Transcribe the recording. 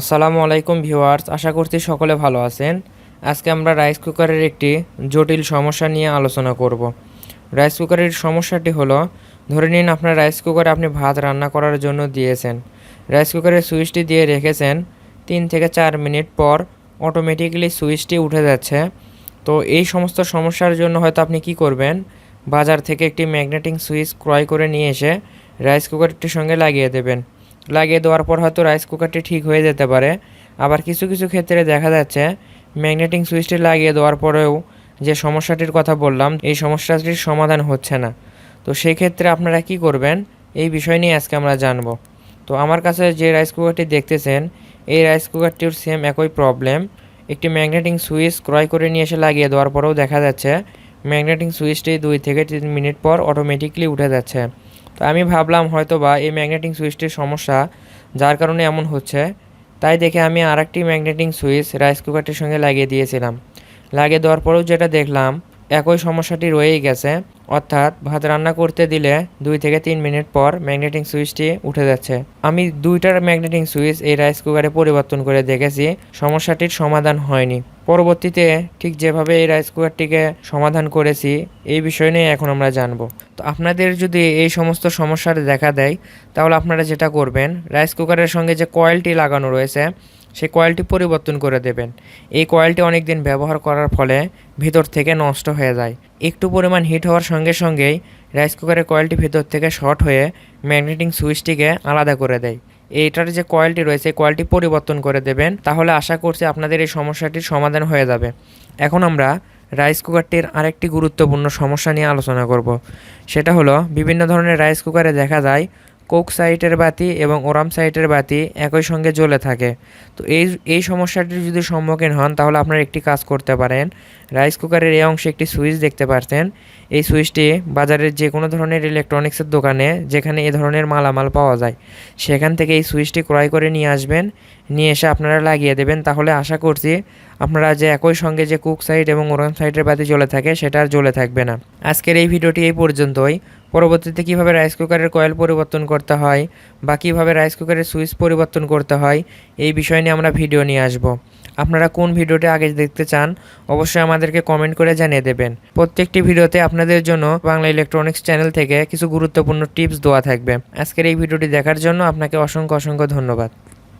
আসসালামু আলাইকুম ভিউয়ার্স, আশা করছি সকলে ভালো আছেন। আজকে আমরা রাইস কুকারের একটি জটিল সমস্যা নিয়ে আলোচনা করব। রাইস কুকারের সমস্যাটি হলো, ধরে নিন আপনার রাইস কুকারে আপনি ভাত রান্না করার জন্য দিয়েছেন। রাইস কুকারের সুইচটি দিয়ে রেখেছেন, তিন থেকে চার মিনিট পর অটোমেটিক্যালি সুইচটি উঠে যাচ্ছে। তো এই সমস্ত সমস্যার জন্য হয়তো আপনি কি করবেন, বাজার থেকে একটি ম্যাগনেটিং সুইচ ক্রয় করে নিয়ে এসে রাইস কুকারটির সঙ্গে লাগিয়ে দেবেন। লাগিয়ে দেওয়ার পর হয়তো রাইস কুকারটি ঠিক হয়ে যেতে পারে। আবার কিছু কিছু ক্ষেত্রে দেখা যাচ্ছে ম্যাগনেটিং সুইচটি লাগিয়ে দেওয়ার পরেও যে সমস্যাটির কথা বললাম, এই সমস্যাটির সমাধান হচ্ছে না। তো সেই ক্ষেত্রে আপনারা কি করবেন? এই বিষয় নিয়ে আজকে আমরা জানব। তো আমার কাছে যে রাইস কুকারটি দেখতেছেন, এই রাইস কুকারটির সেম একই প্রবলেম একটি ম্যাগনেটিং সুইচ ক্রয় করে নিয়ে এসে লাগিয়ে দেওয়ার পরেও দেখা যাচ্ছে ম্যাগনেটিং সুইচটি দুই থেকে তিন মিনিট পর অটোমেটিকলি উঠে যাচ্ছে। তো আমি ভাবলাম হয়তো বা এই ম্যাগনেটিং সুইচটির সমস্যা যার কারণে এমন হচ্ছে। তাই দেখে আমি আরেকটি ম্যাগনেটিং সুইচ রাইস কুকারটির সঙ্গে লাগিয়ে দিয়েছিলাম। লাগিয়ে দেওয়ার পরেও যেটা দেখলাম, একই সমস্যাটি রয়েই গেছে। অর্থাৎ ভাত রান্না করতে দিলে দুই থেকে তিন মিনিট পর ম্যাগনেটিং সুইচটি উঠে যাচ্ছে। আমি দুইটার ম্যাগনেটিং সুইচ এই রাইস কুকারে পরিবর্তন করে দেখেছি, সমস্যাটির সমাধান হয়নি। পরবর্তীতে ঠিক যেভাবে এই রাইস কুকারটিকে সমাধান করেছি, এই বিষয় নিয়ে এখন আমরা জানব। তো আপনাদের যদি এই সমস্ত সমস্যার দেখা দেয়, তাহলে আপনারা যেটা করবেন রাইস কুকারের সঙ্গে যে কয়েলটি লাগানো রয়েছে সেই কয়েলটি পরিবর্তন করে দেবেন। এই কয়েলটি অনেক দিন ব্যবহার করার ফলে ভিতর থেকে নষ্ট হয়ে যায়। একটু পরিমাণ হিট হওয়ার সঙ্গে সঙ্গেই রাইস কুকারের কয়েলটি ভিতর থেকে শর্ট হয়ে ম্যাগনেটিং সুইচটিকে আলাদা করে দেয়। এইটার যে কয়েলটি রয়েছে কয়েলটি পরিবর্তন করে দেবেন। তাহলে আশা করছি আপনাদের এই সমস্যাটির সমাধান হয়ে যাবে। এখন আমরা রাইস কুকারটির আরেকটি গুরুত্বপূর্ণ সমস্যা নিয়ে আলোচনা করব। সেটা হলো, বিভিন্ন ধরনের রাইস কুকারে দেখা যায় কোক সাইটের বাতি এবং ওরাম সাইটের বাতি একই সঙ্গে জ্বলে থাকে। তো এই এই সমস্যাটির যদি সম্মুখীন হন, তাহলে আপনারা একটি কাজ করতে পারেন। রাইস কুকারের এই অংশে একটি সুইচ দেখতে পারতেন। এই সুইচটি বাজারের যে কোনো ধরনের ইলেকট্রনিক্সের দোকানে যেখানে এ ধরনের মালামাল পাওয়া যায়, সেখান থেকে এই সুইচটি ক্রয় করে নিয়ে আসবেন। নিয়ে এসে আপনারা লাগিয়ে দেবেন। তাহলে আশা করছি আপনারা যে একই সঙ্গে যে কুক সাইড এবং ওরাম সাইডের বাতি জ্বলে থাকে, সেটা আর জ্বলে থাকবে না। আজকের এই ভিডিওটি এই পর্যন্তই। পরবর্তীতে কীভাবে রাইস কুকারের কয়েল পরিবর্তন করতে হয় বা কীভাবে রাইস কুকারের সুইচ পরিবর্তন করতে হয়, এই বিষয় নিয়ে আমরা ভিডিও নিয়ে আসব। আপনারা কোন ভিডিওটি আগে দেখতে চান, অবশ্যই আমাদেরকে কমেন্ট করে জানিয়ে দেবেন। প্রত্যেকটি ভিডিওতে আপনাদের জন্য বাংলা ইলেকট্রনিক্স চ্যানেল থেকে কিছু গুরুত্বপূর্ণ টিপস দেওয়া থাকবে। আজকের এই ভিডিওটি দেখার জন্য আপনাকে অসংখ্য অসংখ্য ধন্যবাদ।